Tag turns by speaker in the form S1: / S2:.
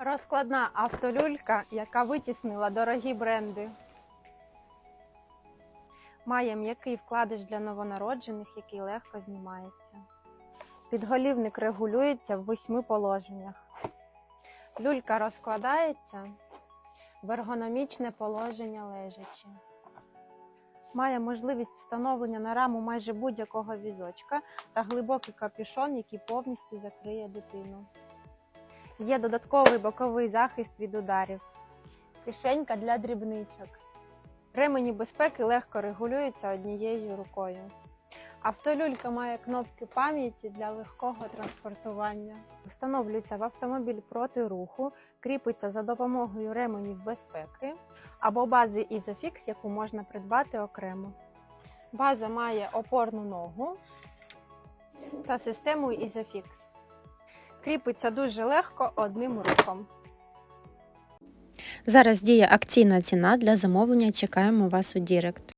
S1: Розкладна автолюлька, яка витіснила дорогі бренди. Має м'який вкладиш для новонароджених, який легко знімається. Підголівник регулюється в восьми положеннях. Люлька розкладається в ергономічне положення лежачи. Має можливість встановлення на раму майже будь-якого візочка та глибокий капюшон, який повністю закриє дитину. Є додатковий боковий захист від ударів, кишенька для дрібничок. Ремені безпеки легко регулюються однією рукою. Автолюлька має кнопки пам'яті для легкого транспортування. Встановлюється в автомобіль проти руху, кріпиться за допомогою ременів безпеки або бази Isofix, яку можна придбати окремо. База має опорну ногу та систему Isofix. Кріпиться дуже легко одним рухом.
S2: Зараз діє акційна ціна для замовлення. Чекаємо вас у Дірект.